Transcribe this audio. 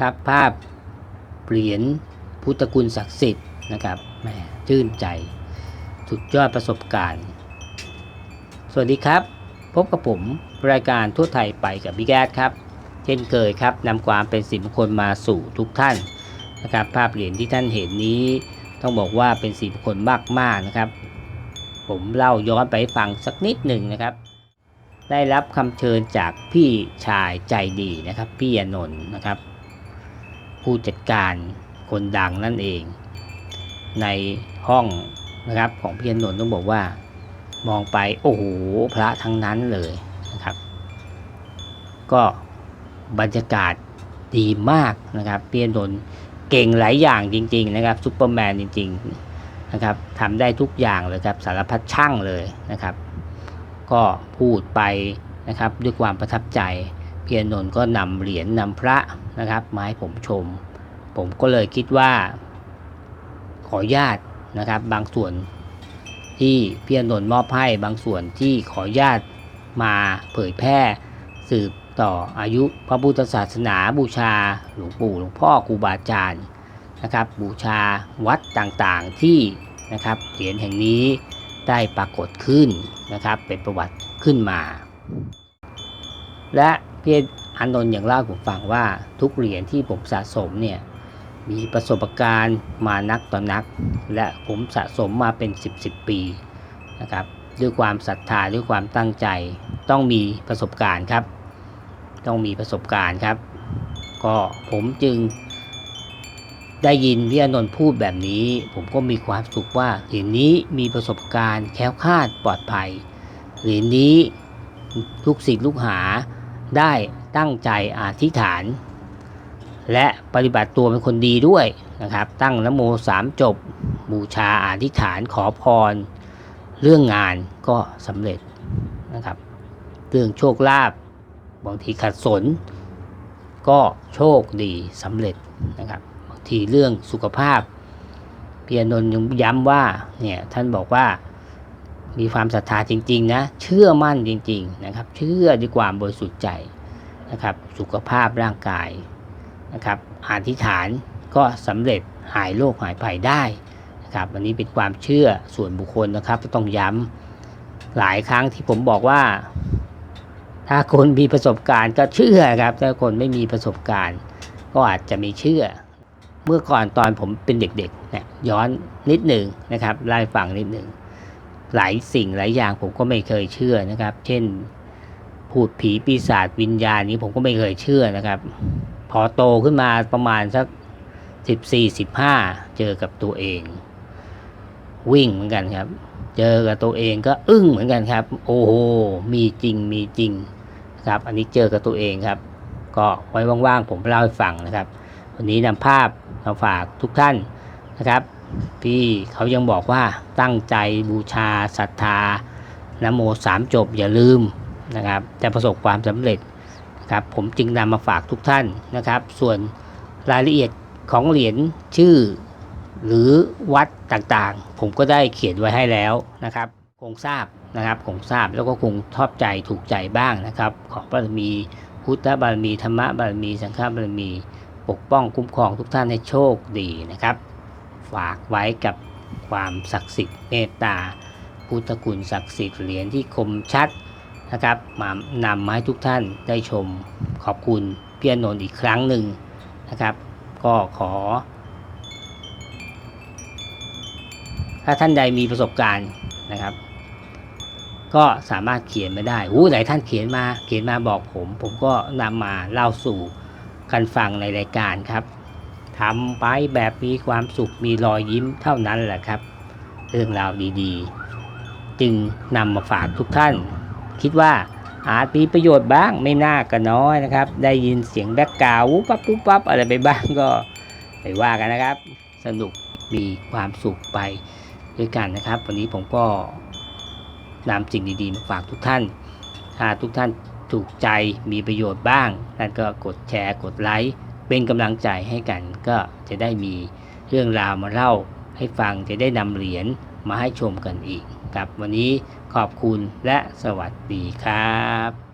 ครับภาพเหรียญพุทธคุณศักดิ์สิทธิ์นะครับแหมชื่นใจ สุดยอดประสบการณ์ สวัสดีครับ พบกับผมรายการทั่วไทยไปกับบิ๊กแอดครับ เช่นเคยครับนำความเป็นสิมงคลมาสู่ทุกท่านนะครับ ภาพเหรียญที่ท่านเห็นนี้ ต้องบอกว่าเป็นสิริมงคลมากๆนะครับ ผมเล่าย้อนไปฟังสักนิดหนึ่งนะครับ ได้รับคำเชิญจากพี่ชายใจดีนะครับ พี่อนนท์นะครับ ผู้จัดการคนดังนั่นเอง ในห้องนะครับของพี่อนนท์ต้องบอกว่า มองไปโอ้โหพระทั้งนั้นเลยนะครับ ก็บรรยากาศดีมากนะครับพี่อนนท์เก่งหลายอย่างจริง ๆ นะครับซูเปอร์แมนจริง ๆนะครับทำได้ทุกอย่างเลยครับสารพัดช่างเลยนะครับ ก็พูดไปนะครับด้วยความประทับใจ เพียรนนท์ก็นำเหรียญนำพระนะครับมาให้ผมชม ผมก็เลยคิดว่า ขออนุญาตนะครับบางส่วนที่พี่อนนท์มอบให้บางส่วนที่ขออนุญาตมาเผยแพร่สืบต่ออายุพระพุทธศาสนาบูชาหลวงปู่หลวงพ่อครูบาอาจารย์นะครับ บูชาวัดต่างๆที่นะครับเหรียญแห่งนี้ได้ปรากฏขึ้นนะครับเป็นประวัติขึ้นมา และ พี่อานนท์อย่างเล่าผมฟังว่าทุกเหรียญที่ผมสะสมเนี่ยมีประสบการณ์มานักต่อนัก และผมสะสมมาเป็น 10บสปีนะครับด้วยความศรัทธาด้วยความตั้งใจ ต้องมีประสบการณ์ครับ ต้องมีประสบการณ์ครับ ก็ผมจึงได้ยินพี่อนนท์พูดแบบนี้ ผมก็มีความสุขว่าเหรียญนี้มีประสบการณ์แคล้วคลาดปลอดภัยเหรียญนี้ลูกศิษย์ลูกหา ได้ตั้งใจอธิษฐาน และปฏิบัติตัวเป็นคนดีด้วยนะครับ ตั้งนโมสามจบบูชาอธิษฐานขอพร เรื่องงานก็สำเร็จนะครับ เรื่องโชคลาภบางทีขัดสน ก็โชคดีสำเร็จนะครับบางทีเรื่องสุขภาพเพียรนนท์ยังย้ำว่าเนี่ยท่านบอกว่า มีความศรัทธาจริงๆนะ เชื่อมั่นจริง ๆ นะครับ เชื่อด้วยความบริสุทธิ์ใจนะครับ สุขภาพร่างกายนะครับอธิษฐานก็สำเร็จหายโรคหายภัยได้นะครับอันนี้เป็นความเชื่อส่วนบุคคลนะครับต้องย้ำหลายครั้งที่ผมบอกว่า ถ้าคนมีประสบการณ์ก็เชื่อครับถ้าคนไม่มีประสบการณ์ ก็อาจจะไม่เชื่อ เมื่อก่อนตอนผมเป็นเด็กๆเนี่ยย้อนนิดหนึ่งนะครับไล่ฟังนิดหนึ่ง หลายสิ่งหลายอย่างผมก็ไม่เคยเชื่อนะครับ เช่นพูดผีปีศาจวิญญาณนี้ผมก็ไม่เคยเชื่อนะครับ พอโตขึ้นมาประมาณสักสิบสี่สิบห้าเจอกับตัวเอง วิ่งเหมือนกันครับ เจอกับตัวเองก็อึ้งเหมือนกันครับ โอ้โหมีจริงมีจริงครับ อันนี้เจอกับตัวเองครับ ก็ไว้ว่างๆผมเล่าให้ฟังนะครับ วันนี้นำภาพมาฝากทุกท่านนะครับ พี่เขายังบอกว่าตั้งใจบูชาศรัทธานโมสามจบอย่าลืมนะครับจะประสบความสำเร็จครับผมจึงนำมาฝากทุกท่านนะครับ ส่วนรายละเอียดของเหรียญชื่อ หรือวัดต่างๆ ผมก็ได้เขียนไว้ให้แล้วนะครับ คงทราบนะครับคงทราบแล้วก็คงชอบใจถูกใจบ้างนะครับ ขอบารมีพุทธบารมีธรรมบารมี สังฆบารมี ปกป้องคุ้มครองทุกท่านให้โชคดีนะครับ ฝากไว้กับความศักดิ์สิทธิ์เมตตา พุทธคุณศักดิ์สิทธิ์เหรียญที่คมชัดนะครับมานำมาให้ทุกท่านได้ชมขอบคุณพี่อนนท์อีกครั้งหนึ่งนะครับ ก็ขอ ถ้าท่านใดมีประสบการณ์นะครับ ก็สามารถเขียนมาได้อู้หลายท่านเขียนมาเขียนมาบอกผม ผมก็นำมาเล่าสู่กันฟังในรายการครับ ทำไปแบบมีความสุขมีรอยยิ้มเท่านั้นแหละครับ เรื่องราวดีๆ จึงนำมาฝากทุกท่าน คิดว่าอาจมีประโยชน์บ้างไม่น่าก็น้อยนะครับ ได้ยินเสียงแบกกาวปั๊บปุ๊บปั๊บอะไรไปบ้างก็ไปว่ากันนะครับ สนุกมีความสุขไปด้วยกันนะครับ วันนี้ผมก็นำสิ่งดีๆมาฝากทุกท่าน ถ้าทุกท่านถูกใจมีประโยชน์บ้างท่านก็กดแชร์กดไลค์ เป็นกำลังใจให้กัน ก็จะได้มีเรื่องราวมาเล่าให้ฟังจะได้นำเหรียญมาให้ชมกันอีกครับวันนี้ขอบคุณและสวัสดีครับ